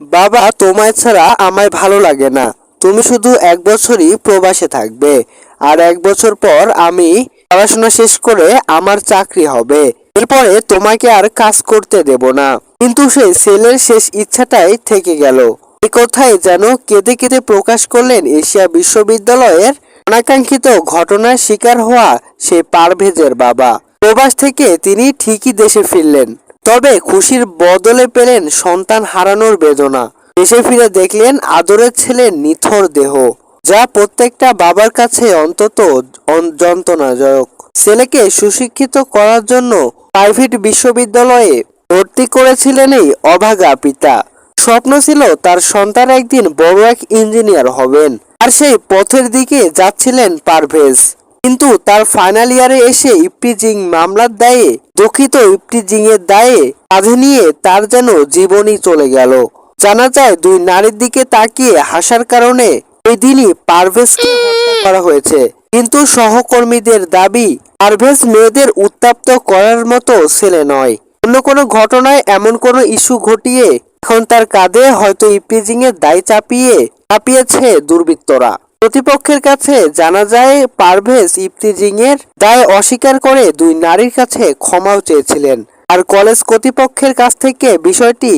বাবা, তোমায় ছাড়া আমায় ভালো লাগে না। তুমি শুধু এক বছরই প্রবাসে থাকবে। আর এক বছর পর আমি পড়াশোনা শেষ করে আমার চাকরি হবে। এরপরে তোমাকে আর কাজ করতে দেব না। কিন্তু সেই ছেলের শেষ ইচ্ছাটাই থেকে গেল। এ কথাই যেন কেঁদে কেঁদে প্রকাশ করলেন এশিয়া বিশ্ববিদ্যালয়ের অনাকাঙ্ক্ষিত ঘটনার শিকার হওয়া সেই পারভেজের বাবা। প্রবাস থেকে তিনি ঠিকই দেশে ফিরলেন। তবে খুশির বদলে পেলেন সন্তান হারানোর বেদনা। দেশে ফিরে দেখলেন আদরের ছেলের নিথর দেহ, যা প্রত্যেকটা বাবার কাছে অন্তত অন- যন্ত্রণাদায়ক ছেলেকে সুশিক্ষিত করার জন্য প্রাইভেট বিশ্ববিদ্যালয়ে ভর্তি করেছিলেন এই অভাগা পিতা। স্বপ্ন ছিল তার সন্তান একদিন বড় এক ইঞ্জিনিয়ার হবেন, আর সেই পথের দিকে যাচ্ছিলেন পারভেজ। কিন্তু তার ফাইনাল ইয়ারে এসে ইপটিজিং মামলার দায়ে, দুঃখিত ইপটিজিং এর দায়ে কাঁধে নিয়ে তার যেন জীবনই চলে গেল। জানা যায়, দুই নারীর দিকে তাকিয়ে হাসার কারণে ওই দিনই পারভেজকে হত্যা করা হয়েছে। কিন্তু সহকর্মীদের দাবি, পারভেজ মেয়েদের উত্তাপ্ত করার মতো ছেলে নয়। অন্য কোনো ঘটনায় এমন কোনো ইস্যু ঘটিয়ে এখন তার কাঁধে হয়তো ইপটিজিং এর দায় চাপিয়ে চাপিয়েছে দুর্বৃত্তরা। প্রতিপক্ষের কাছে জানা যায় পারভেজ ইফতিজিং এর দায় অস্বীকার করে দুই নারীর কাছে ক্ষমাও চেয়েছিলেন। আর কলেজ কর্তৃপক্ষের কাছ থেকে বিষয়টি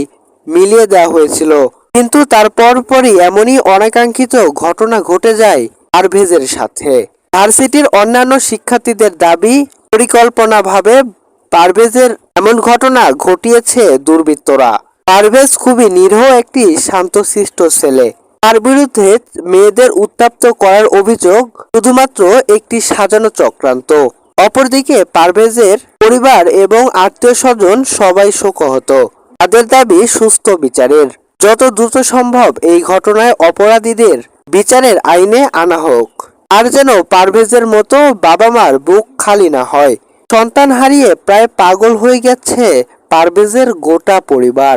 মিলিয়ে দেওয়া হয়েছিল। কিন্তু তার পরপরই এমনই অনাকাঙ্ক্ষিত ঘটনা ঘটে যায় পারভেজের সাথে। ভার্সিটির অন্যান্য শিক্ষার্থীদের দাবি, পরিকল্পনাভাবে পারভেজের এমন ঘটনা ঘটিয়েছে দুর্বৃত্তরা। পারভেজ খুবই নিরীহ একটি শান্তশিষ্ট ছেলে। তার বিরুদ্ধে মেয়েদের উত্তাপ্ত করার অভিযোগ শুধুমাত্র একটি সাজানো চক্রান্ত। অপরদিকে পারভেজের পরিবার এবং আত্মীয় স্বজন সবাই শোকহত। তাদের দাবি সুস্থ বিচারের। যত দ্রুত সম্ভব এই ঘটনায় অপরাধীদের বিচারের আইনে আনা হোক। আর যেন পারভেজের মতো বাবা মার বুক খালি না হয়। সন্তান হারিয়ে প্রায় পাগল হয়ে গেছে পারভেজের গোটা পরিবার।